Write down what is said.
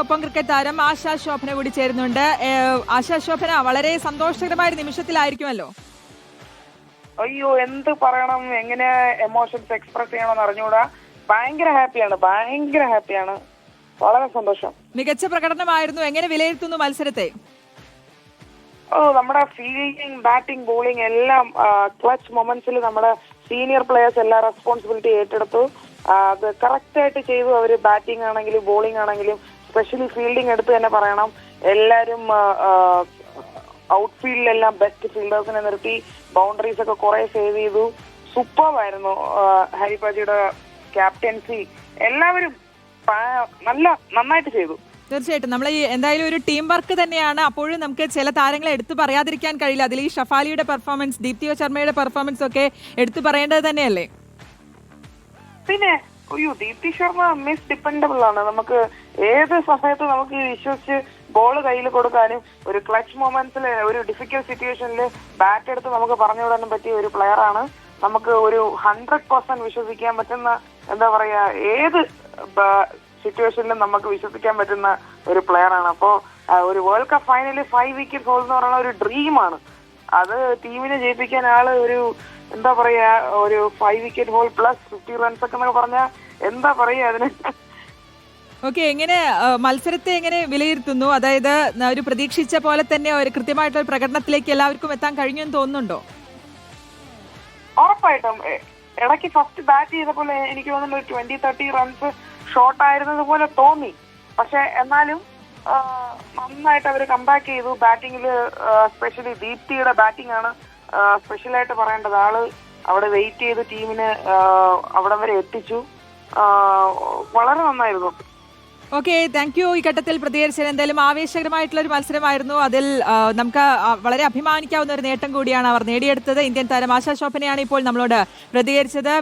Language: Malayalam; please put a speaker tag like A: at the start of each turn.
A: നമുക്കൊപ്പം ക്രിക്കറ്റ് താരം ആശാ ശോഭന കൂടി ചേരുന്നുണ്ട്. ആശാ ശോഭന വളരെ സന്തോഷകരമായ നിമിഷത്തിലായിരിക്കുമല്ലോ?
B: അയ്യോ എന്ത് പറയണം? എങ്ങനെ എമോഷൻസ് എക്സ്പ്രസ് ചെയ്യണമെന്ന് അറിഞ്ഞുകൂടാ. ഭയങ്കര ഹാപ്പിയാണ് ഭയങ്കര ഹാപ്പിയാണ് വളരെ സന്തോഷം.
A: മികച്ച പ്രകടനമായിരുന്നു. എങ്ങനെ വിലയിരുത്തുന്നു മത്സരത്തെ?
B: ഓ നമ്മുടെ ഫീൽഡിങ് ബാറ്റിംഗ് ബോളിംഗ് എല്ലാം ക്ലച്ച് മൊമെന്റ്സിൽ നമ്മുടെ സീനിയർ പ്ലേയേഴ്സ് എല്ലാ റെസ്പോൺസിബിലിറ്റി ഏറ്റെടുത്തു. അത് കറക്റ്റ് ആയിട്ട് ചെയ്തു. അവർ ബാറ്റിംഗ് ആണെങ്കിലും ബോളിംഗ് ആണെങ്കിലും സ്പെഷ്യലി ഫീൽഡിംഗ് എടുത്ത് തന്നെ പറയണം. ഔട്ട് ഔട്ട്ഫീൽഡിലെല്ലാം ബെസ്റ്റ് ഫീൽഡേഴ്സിനെ നിർത്തി. ബൗണ്ടറീസ് ഒക്കെ കുറെ സേവ് ചെയ്തു. സൂപ്പർ ആയിരുന്നു ഹരിപാജിയുടെ ക്യാപ്റ്റൻസി എല്ലാവരും നല്ല നന്നായിട്ട് ചെയ്തു.
A: തീർച്ചയായിട്ടും. നമ്മൾ ഈ എന്തായാലും ഒരു ടീം വർക്ക് തന്നെയാണ്. അപ്പോഴും നമുക്ക് ചില താരങ്ങളെ എടുത്തു പറയാതിരിക്കാൻ കഴിയില്ല. അതിൽ ഈ ഷഫാലിയുടെ പെർഫോമൻസ് ദീപ്തിയോ ശർമ്മയുടെ പെർഫോമൻസ് ഒക്കെ എടുത്തു പറയേണ്ടത് തന്നെയല്ലേ?
B: പിന്നെ അയ്യോ ദീപ്തി ശർമ്മ മിസ് ഡിപ്പെൻഡബിൾ ആണ്. നമുക്ക് ഏത് സമയത്ത് നമുക്ക് വിശ്വസിച്ച് ബോൾ കയ്യിൽ കൊടുക്കാനും ഒരു ക്ലച്ച് മൊമെന്റ്സിൽ ഒരു ഡിഫിക്കൽട്ട് സിറ്റുവേഷനിൽ ബാറ്റ് എടുത്ത് നമുക്ക് പറഞ്ഞു വിടാനും പറ്റിയ ഒരു പ്ലെയർ ആണ്. നമുക്ക് ഒരു ഹൺഡ്രഡ് പെർസെന്റ് വിശ്വസിക്കാൻ പറ്റുന്ന എന്താ പറയാ ഏത് സിറ്റുവേഷനിലും നമുക്ക് വിശ്വസിക്കാൻ പറ്റുന്ന ഒരു പ്ലെയർ ആണ്. അപ്പോ ഒരു വേൾഡ് കപ്പ് ഫൈനലിൽ ഫൈവ് വിക്കറ്റ് ഹോൾ എന്ന് പറയുന്ന ഒരു ഡ്രീമാണ് അത് ടീമിനെ ജയിപ്പിക്കാൻ ആൾ ഒരു എന്താ പറയാ ഒരു five wicket haul plus fifty runs ഒക്കെ എന്നൊക്കെ പറഞ്ഞാൽ എന്താ പറയാ അതിന്?
A: ഓക്കെ എങ്ങനെ മത്സരത്തെ എങ്ങനെ വിലയിരുത്തുന്നു? അതായത് ഒരു പ്രതീക്ഷിച്ച പോലെ തന്നെ ഒരു കൃത്യമായിട്ടുള്ള പ്രകടനത്തിലേക്ക് എല്ലാവർക്കും എത്താൻ കഴിഞ്ഞു എന്ന് തോന്നുന്നുണ്ടോ?
B: ഉറപ്പായിട്ടും. ഇടയ്ക്ക് ഫസ്റ്റ് ബാറ്റ് ചെയ്തപ്പോൾ എനിക്ക് തോന്നുന്നു ട്വന്റി തേർട്ടി റൺസ് ഷോർട്ട് ആയിരുന്നത് പോലെ തോന്നി. പക്ഷെ എന്നാലും നന്നായിട്ട് അവർ കംബാക്ക് ചെയ്തു. ബാറ്റിംഗിൽ സ്പെഷ്യലി ദീപ്തിയുടെ ബാറ്റിംഗ് ആണ് സ്പെഷ്യലായിട്ട് പറയേണ്ടത്. ആൾ അവിടെ വെയിറ്റ് ചെയ്ത് ടീമിന് അവിടെ വരെ എത്തിച്ചു. വളരെ നന്നായിരുന്നു.
A: ഓക്കെ താങ്ക് യു ഈ ഘട്ടത്തിൽ പ്രതികരിച്ചത് എന്തായാലും ആവേശകരമായിട്ടുള്ള ഒരു മത്സരമായിരുന്നു. അതിൽ നമുക്ക് വളരെ അഭിമാനിക്കാവുന്ന ഒരു നേട്ടം കൂടിയാണ് അവർ നേടിയെടുത്തത്. ഇന്ത്യൻ താരം ആശാ ഇപ്പോൾ നമ്മളോട് പ്രതികരിച്ചത്.